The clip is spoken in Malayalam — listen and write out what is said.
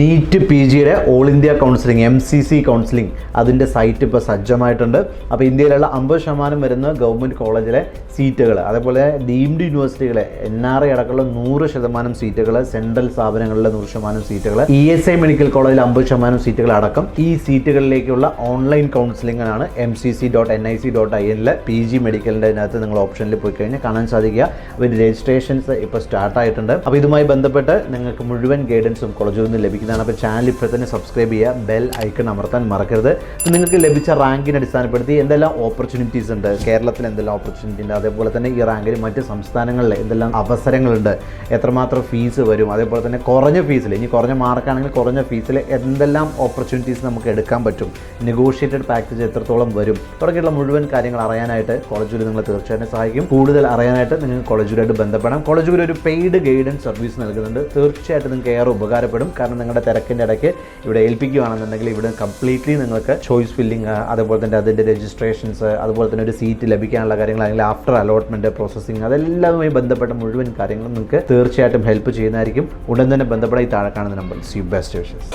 നീറ്റ് പി ജിയുടെ all India counselling M C C counselling അതിന്റെ സൈറ്റ് ഇപ്പോൾ സജ്ജമായിട്ടുണ്ട്. അപ്പോൾ ഇന്ത്യയിലുള്ള അമ്പത് ശതമാനം വരുന്ന ഗവൺമെന്റ് കോളേജിലെ സീറ്റുകൾ അതേപോലെ ഡീംഡ് യൂണിവേഴ്സിറ്റികളെ എൻ ആർ ഐ അടക്കമുള്ള നൂറ് ശതമാനം സീറ്റുകൾ സെൻട്രൽ സ്ഥാപനങ്ങളിലെ നൂറ് ശതമാനം സീറ്റുകൾ ഇ എസ് ഐ മെഡിക്കൽ കോളേജിൽ അമ്പത് ശതമാനം സീറ്റുകൾ അടക്കം ഈ സീറ്റുകളിലേക്കുള്ള online കൗൺസിലിംഗാണ് M C C dot N I C dot I എനിലെ P G മെഡിക്കലിന്റെ അതിനകത്ത് നിങ്ങൾ ഓപ്ഷനിൽ പോയി കഴിഞ്ഞാൽ കാണാൻ സാധിക്കുക. അപ്പോൾ രജിസ്ട്രേഷൻസ് ഇപ്പോൾ സ്റ്റാർട്ടായിട്ടുണ്ട് അപ്പോൾ ഇതുമായി ബന്ധപ്പെട്ട് നിങ്ങൾക്ക് മുഴുവൻ ഗൈഡൻസും കോളേജിൽ നിന്ന് ലഭിക്കുന്നതാണ് അപ്പോൾ ചാനൽ ഇപ്പോൾ തന്നെ സബ്സ്ക്രൈബ് ചെയ്യുക. ബെൽ ഐക്കൺ അമർത്താൻ മറക്കരുത്. നിങ്ങൾക്ക് ലഭിച്ച റാങ്കിനെ അടിസ്ഥാനപ്പെടുത്തി എന്തെല്ലാം ഓപ്പർച്യൂണിറ്റീസ് ഉണ്ട്? കേരളത്തിൽ എന്തെല്ലാം ഓപ്പർച്യൂണിറ്റി ഉണ്ട്? അതേപോലെ തന്നെ ഈ റാങ്കിൽ മറ്റ് സംസ്ഥാനങ്ങളിൽ എന്തെല്ലാം അവസരങ്ങളുണ്ട്? എത്രമാത്രം ഫീസ് വരും? അതേപോലെ തന്നെ കുറഞ്ഞ ഫീസിൽ ഇനി കുറഞ്ഞ മാർക്കാണെങ്കിൽ കുറഞ്ഞ ഫീസിൽ എന്തെല്ലാം ഓപ്പർച്യൂണിറ്റീസ് നമുക്ക് എടുക്കാൻ പറ്റും? നെഗോഷിയേറ്റഡ് പാക്കേജ് എത്രത്തോളം വരും? തുടങ്ങിയുള്ള മുഴുവൻ കാര്യങ്ങൾ അറിയാനായിട്ട് കോളേജിൽ നിങ്ങളെ തീർച്ചയായിട്ടും സഹായിക്കും. കൂടുതൽ അറിയാനായിട്ട് നിങ്ങൾക്ക് ഗുരുമായിട്ട് ബന്ധപ്പെടാം. കോളേജുകൾ ഒരു പെയ്ഡ് ഗൈഡൻസ് സർവീസ് നൽകുന്നുണ്ട്. തീർച്ചയായിട്ടും നിങ്ങൾക്ക് ഏറെ ഉപകാരപ്പെടും. കാരണം നിങ്ങളുടെ തിരക്കിന്റെ ഇടയ്ക്ക് ഇവിടെ ഏൽപ്പിക്കുകയാണെന്നുണ്ടെങ്കിൽ ഇവിടെ കംപ്ലീറ്റ്ലി നിങ്ങൾക്ക് ചോയ്സ് ഫില്ലിംഗ് അതുപോലെ തന്നെ അതിന്റെ രജിസ്ട്രേഷൻസ് അതുപോലെ തന്നെ ഒരു സീറ്റ് ലഭിക്കാനുള്ള കാര്യങ്ങൾ അല്ലെങ്കിൽ ആഫ്റ്റർ അലോട്ട്മെന്റ് പ്രോസസ്സിങ് അതെല്ലാതുമായി ബന്ധപ്പെട്ട മുഴുവൻ കാര്യങ്ങളും നിങ്ങൾക്ക് തീർച്ചയായിട്ടും ഹെൽപ്പ് ചെയ്യുന്നതായിരിക്കും. ഉടൻ തന്നെ ബന്ധപ്പെടാൻ ഈ താഴെ കാണുന്ന നമ്പർ സി ബെസ്റ്റ് വിഷസ്